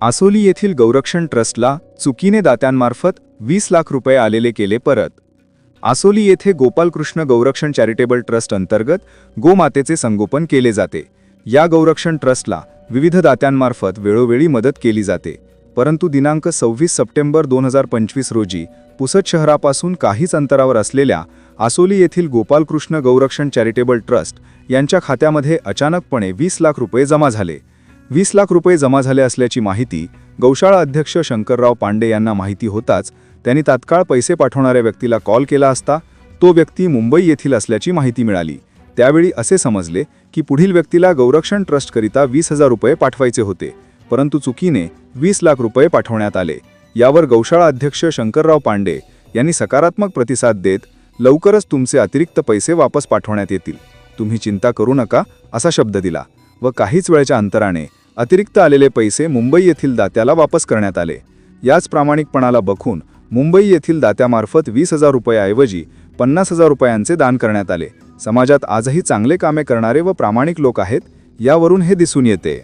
आसोली येथील गौरक्षण ट्रस्टला चुकीने दात्यांमार्फत वीस लाख रुपये आलेले केले परत. आसोली येथे गोपालकृष्ण गौरक्षण चॅरिटेबल ट्रस्ट अंतर्गत गोमातेचे संगोपन केले जाते. या गौरक्षण ट्रस्टला विविध दात्यांमार्फत वेळोवेळी मदत केली जाते. परंतु दिनांक सव्वीस सप्टेंबर दोन हजार पंचवीस रोजी पुसद शहरापासून काहीच अंतरावर असलेल्या आसोली येथील गोपालकृष्ण गौरक्षण चॅरिटेबल ट्रस्ट यांच्या खात्यामध्ये अचानकपणे वीस लाख रुपये जमा झाले. वीस लाख रुपये जमा झाले असल्याची माहिती गौशाळा अध्यक्ष शंकरराव पांडे यांना माहिती होताच त्यांनी तात्काळ पैसे पाठवणाऱ्या व्यक्तीला कॉल केला असता तो व्यक्ती मुंबई येथील असल्याची माहिती मिळाली. त्यावेळी असे समजले की पुढील व्यक्तीला गौरक्षण ट्रस्टकरिता वीस हजार रुपये पाठवायचे होते परंतु चुकीने वीस लाख रुपये पाठवण्यात आले. यावर गौशाळा अध्यक्ष शंकरराव पांडे यांनी सकारात्मक प्रतिसाद देत लवकरच तुमचे अतिरिक्त पैसे वापस पाठवण्यात येतील. तुम्ही चिंता करू नका असा शब्द दिला व काहीच वेळच्या अंतराने अतिरिक्त आलेले पैसे मुंबई येथील दात्याला वापस करण्यात आले. याच प्रामाणिकपणाला बखून मुंबई येथील दात्यामार्फत वीस हजार रुपयाऐवजी पन्नास हजार रुपयांचे दान करण्यात आले. समाजात आजही चांगले कामे करणारे व प्रामाणिक लोक आहेत यावरून हे दिसून येते.